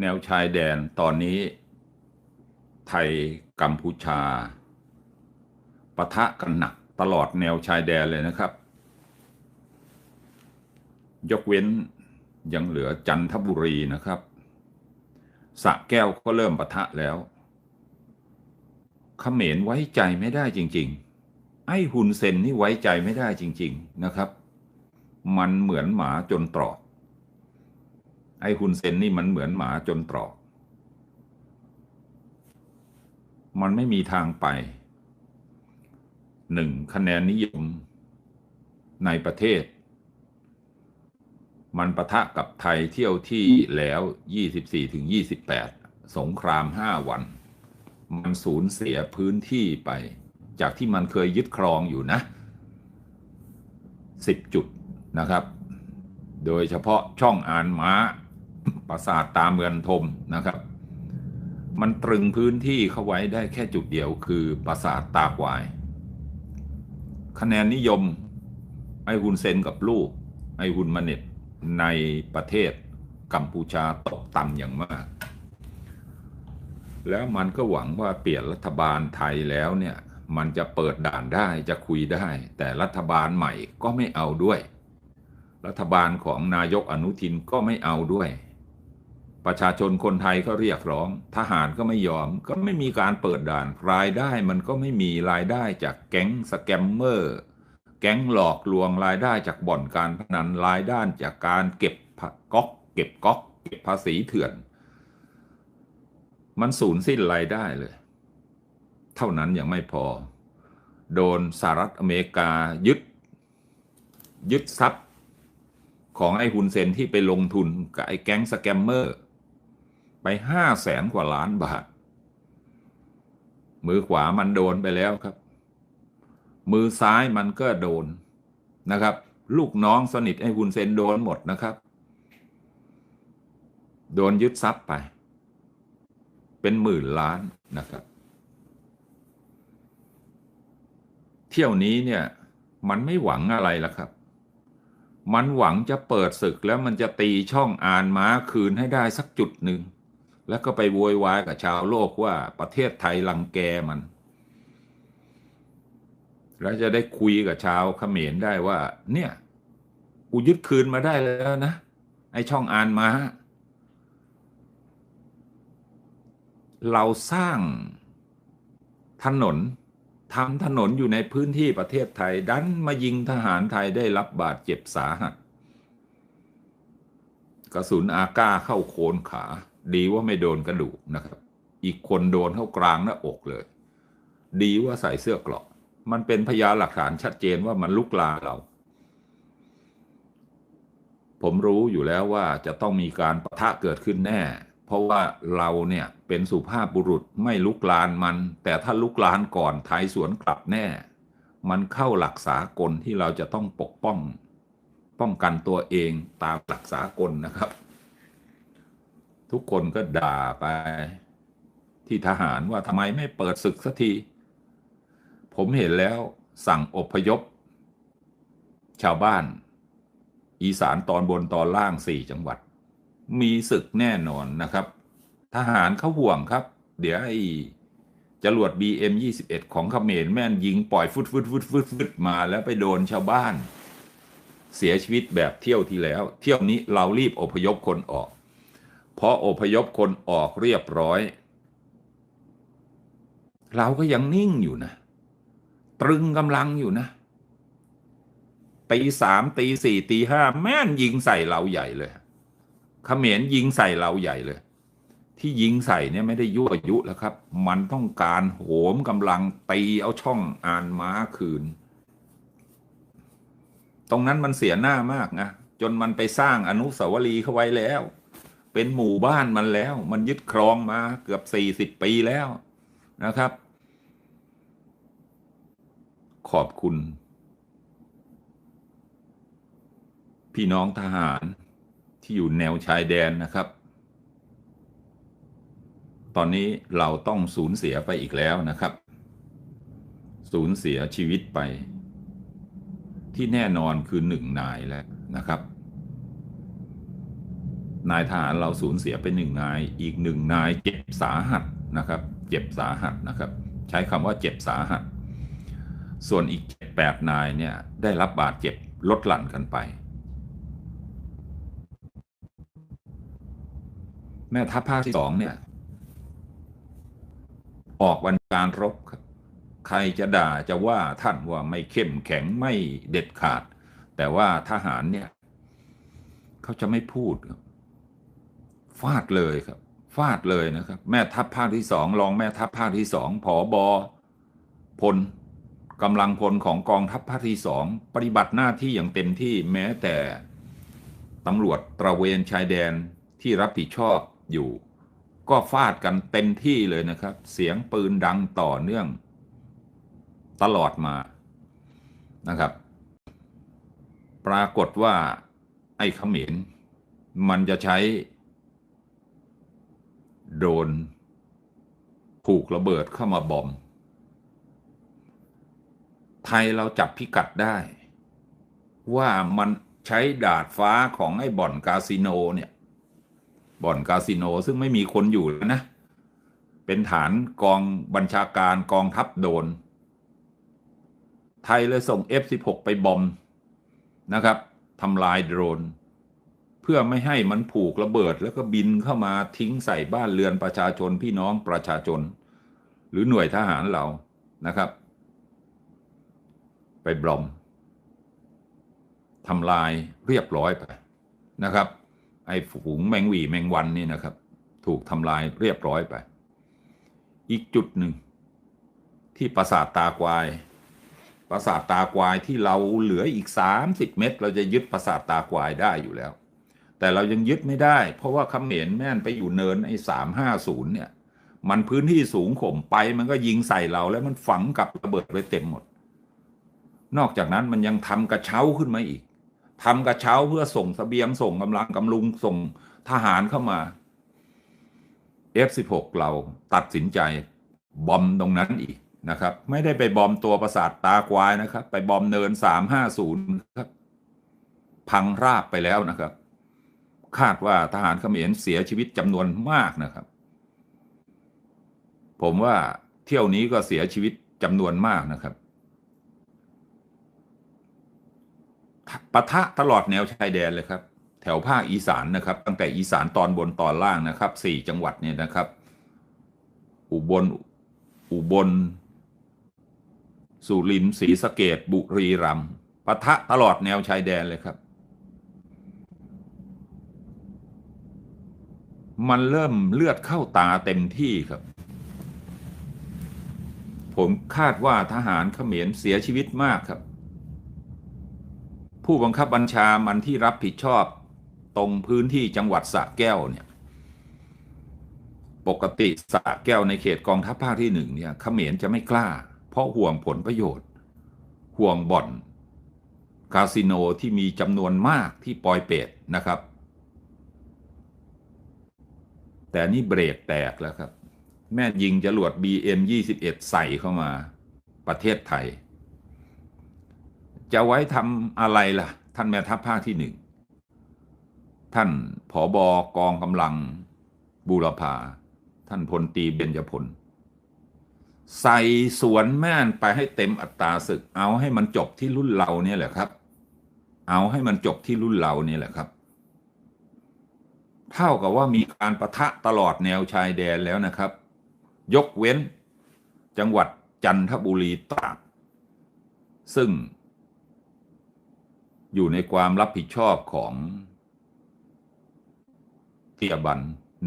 แนวชายแดนตอนนี้ ไทยกัมพูชาปะทะกันหนักตลอดแนวชายแดนเลยนะครับ ยกเว้นยังเหลือจันทบุรีนะครับสระแก้วก็เริ่มปะทะแล้วเขมรไว้ใจไม่ได้จริง ๆ ไอ้ฮุนเซนนี่ไว้ใจไม่ได้จริง ๆนะครับ มันเหมือนหมาจนตรอก ไอ้ฮุนเซนนี่มันเหมือนหมาจนตรอก มันไม่มีทางไปหนึ่งคะแนนนิยมในประเทศ มันปะทะกับไทยเที่ยวที่แล้ว 24ถึง28 สงคราม 5 วัน มันสูญเสียพื้นที่ไป จากที่มันเคยยึดครองอยู่นะ 10 จุดนะครับ โดยเฉพาะช่องอ่านม้า ปราสาทตาเมืองทมนะครับ มันตรึงพื้นที่เข้าไว้ได้แค่จุดเดียวคือปราสาทตากวาย คะแนนนิยมไอฮุนเซนกับลูกไอฮุนมาเน็ตในประเทศกัมพูชาตกต่ำอย่างมาก แล้วมันก็หวังว่าเปลี่ยนรัฐบาลไทยแล้วเนี่ยมันจะเปิดด่านได้จะคุยได้ แต่รัฐบาลใหม่ก็ไม่เอาด้วย รัฐบาลของนายกอนุทินก็ไม่เอาด้วย ประชาชนคนไทยก็เรียกร้อง ทหารก็ไม่ยอม ก็ไม่มีการเปิดด่าน รายได้มันก็ไม่มีรายได้จากแก๊งสแกมเมอร์ แก๊งหลอกลวงรายได้จากบ่อนการพนันรายได้จากการเก็บก๊อก เก็บก๊อก เก็บภาษีเถื่อน มันสูญสิ้นรายได้เลย เท่านั้นยังไม่พอ โดนสหรัฐอเมริกายึด ยึดทรัพย์ของไอ้ฮุนเซนที่ไปลงทุนกับไอ้แก๊งสแกมเมอร์ ไปห้าแสนกว่าล้านบาท มือขวามันโดนไปแล้วครับ มือซ้ายมันก็โดนนะครับ ลูกน้องสนิทไอ้ฮุนเซนโดนหมดนะครับ โดนยึดทรัพย์ไป เป็นหมื่นล้านนะครับ เที่ยวนี้เนี่ย มันไม่หวังอะไรละครับมันหวังจะเปิดศึกแล้วมันจะตีช่องอ่านม้าคืนให้ได้สักจุดหนึ่ง แล้วก็ไปโวยวายกับชาวโลกว่าประเทศไทยลังแกมัน แล้วจะได้คุยกับชาวเขมรได้ว่า เนี่ย กูยึดคืนมาได้แล้วนะ ไอช่องอ่านมา เราสร้างถนนทำถนนอยู่ในพื้นที่ประเทศไทย ดันมายิงทหารไทยได้รับบาดเจ็บสาหัสกระสุนอาก้าเข้าโคนขา ดีว่าไม่โดนกระดูกนะครับ อีกคนโดนเข้ากลางหน้าอกเลย ดีว่าใส่เสื้อเกราะ มันเป็นพยานหลักฐานชัดเจนว่ามันลุกลาเรา ผมรู้อยู่แล้วว่าจะต้องมีการประทะเกิดขึ้นแน่ เพราะว่าเราเนี่ยเป็นสุภาพบุรุษไม่ลุกลานมัน แต่ถ้าลุกลานก่อนไทยสวนกลับแน่ มันเข้าหลักสากลที่เราจะต้องปกป้อง ป้องกันตัวเองตามหลักสากลนะครับ ทุกคนก็ด่าไป ที่ทหารว่าทำไมไม่เปิดศึกสักที ผมเห็นแล้วสั่งอพยพ ชาวบ้าน อีสานตอนบนตอนล่างสี่จังหวัด มีศึกแน่นอนนะครับ ทหารเขาห่วงครับ เดี๋ยวไอ้จรวด BM 21 ของเขมรแม่นยิงปล่อยฟุดฟุดฟุดฟุดฟุดมาแล้วไปโดนชาวบ้าน เสียชีวิตแบบเที่ยวที่แล้ว เที่ยวนี้เรารีบอพยพคนออก พออพยพคนออกเรียบร้อย เราก็ยังนิ่งอยู่นะ ตรึงกำลังอยู่นะตีสามตีสี่ตีห้าแม่นยิงใส่เราใหญ่เลยเขมรยิงใส่เราใหญ่เลย ที่ยิงใส่เนี่ยไม่ได้ยั่วยุแล้วครับ มันต้องการโหมกำลังตีเอาช่องอ่านม้าคืน ตรงนั้นมันเสียหน้ามากนะจนมันไปสร้างอนุสาวรีย์เข้าไว้แล้ว เป็นหมู่บ้านมันแล้ว มันยึดครองมาเกือบสี่สิบปีแล้วนะครับ ขอบคุณ พี่น้องทหารที่อยู่แนวชายแดนนะครับ ตอนนี้เราต้องสูญเสียไปอีกแล้วนะครับ สูญเสียชีวิตไป ที่แน่นอนคือหนึ่งนายแล้วนะครับ นายทหารเราสูญเสียไปหนึ่งนาย อีกหนึ่งนายเจ็บสาหัสนะครับ เจ็บสาหัสนะครับ ใช้คำว่าเจ็บสาหัส ส่วนอีกเจ็ดแปดนายเนี่ยได้รับบาดเจ็บลดหลั่นกันไป แม่ทัพภาคที่สองเนี่ย ออกวันการรบครับ ใครจะด่าจะว่าท่านว่าไม่เข้มแข็งไม่เด็ดขาด แต่ว่าทหารเนี่ย เขาจะไม่พูดครับ ฟาดเลยครับ ฟาดเลยนะครับ แม่ทัพภาคที่สองรองแม่ทัพภาคที่สองผอบอพลกำลังพลของกองทัพภาคที่สองปฏิบัติหน้าที่อย่างเต็มที่แม้แต่ตำรวจตระเวนชายแดนที่รับผิดชอบอยู่ ก็ฟาดกันเต็มที่เลยนะครับ เสียงปืนดังต่อเนื่อง ตลอดมานะครับ ปรากฏว่าไอ้ขมรมันจะใช้ โดรนผูกระเบิดเข้ามาบอม ไทยเราจับพิกัดได้ ว่ามันใช้ดาดฟ้าของไอ้บ่อนคาสิโนเนี่ย บ่อนคาสิโนซึ่งไม่มีคนอยู่แล้วนะ เป็นฐานกองบัญชาการกองทัพโดน ไทยเลยส่ง F16 ไปบอมนะครับทำลายโดรน เพื่อไม่ให้มันผูกระเบิดแล้วก็บินเข้ามาทิ้งใส่บ้านเรือนประชาชนพี่น้องประชาชน หรือหน่วยทหารเรานะครับ ไปบลอมทำลายเรียบร้อยไปนะครับ ไอ้ฝูงแมงวีแมงวันนี่นะครับ ถูกทำลายเรียบร้อยไป อีกจุดหนึ่ง ที่ปราสาทตากวายปราสาทตากวายที่เราเหลืออีก 30 เมตร เราจะยึดปราสาทตากวายได้อยู่แล้ว แต่เรายังยึดไม่ได้ เพราะว่าเขมรแม่นไปอยู่เนินไอ้สามห้าศูนย์เนี่ย มันพื้นที่สูงข่มไปมันก็ยิงใส่เราแล้วมันฝังกับระเบิดไว้เต็มหมด นอกจากนั้นมันยังทำกระเช้าขึ้นมาอีกทำกระเช้าเพื่อส่งเสบียงส่งกำลังกำลุงส่งทหารเข้ามา F16 เราตัดสินใจบอมตรงนั้นอีกนะครับ ไม่ได้ไปบอมตัวประสาทตากวายนะครับ ไปบอมเนินสามห้าศูนย์ครับ พังราบไปแล้วนะครับ คาดว่าทหารเขมรเสียชีวิตจำนวนมากนะครับ ผมว่าเที่ยวนี้ก็เสียชีวิตจำนวนมากนะครับปะทะตลอดแนวชายแดนเลยครับ แถวภาคอีสานนะครับ ตั้งแต่อีสานตอนบนตอนล่างนะครับสี่จังหวัดเนี่ยนะครับ อุบลอุบล สุรินทร์ศรีสะเกดบุรีรัมย์ปะทะตลอดแนวชายแดนเลยครับ มันเริ่มเลือดเข้าตาเต็มที่ครับ ผมคาดว่าทหารเขมรเสียชีวิตมากครับ ผู้บังคับบัญชามันที่รับผิดชอบตรงพื้นที่จังหวัดสระแก้วเนี่ย ปกติสระแก้วในเขตกองทัพภาคที่หนึ่งเนี่ยเขมรจะไม่กล้า เพราะห่วงผลประโยชน์ ห่วงบ่อน คาสิโนที่มีจำนวนมากที่ปอยเปตนะครับ แต่นี่เบรกแตกแล้วครับ แม่ยิงจรวด BM 21 ใส่เข้ามาประเทศไทย จะไว้ทำอะไรล่ะ ท่านแม่ทัพภาคที่หนึ่ง ท่านผอบอกองกำลังบูรพา ท่านพลตีเบญจพล ใส่สวนแม่นไปให้เต็มอัตราศึก เอาให้มันจบที่รุ่นเราเนี่ยแหละครับ เอาให้มันจบที่รุ่นเราเนี่ยแหละครับ เท่ากับว่ามีการประทะตลอดแนวชายแดนแล้วนะครับ ยกเว้นจังหวัดจันทบุรีตราดซึ่ง อยู่ในความรับผิดชอบของเตียบัน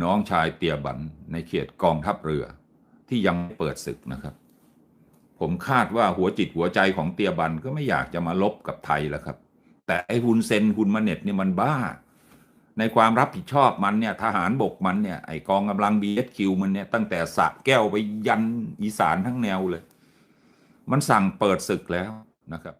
น้องชายเตียบันในเขตกองทัพเรือที่ยังเปิดศึกนะครับ ผมคาดว่าหัวจิตหัวใจของเตียบันก็ไม่อยากจะมาลบกับไทยแล้วครับ แต่ไอ้ฮุนเซนฮุนมาเน็ตเนี่ยมันบ้า ในความรับผิดชอบมันเนี่ยทหารบกมันเนี่ยไอกองกำลัง BSQ มันเนี่ยตั้งแต่สระแก้วไปยันอีสานทั้งแนวเลย มันสั่งเปิดศึกแล้วนะครับ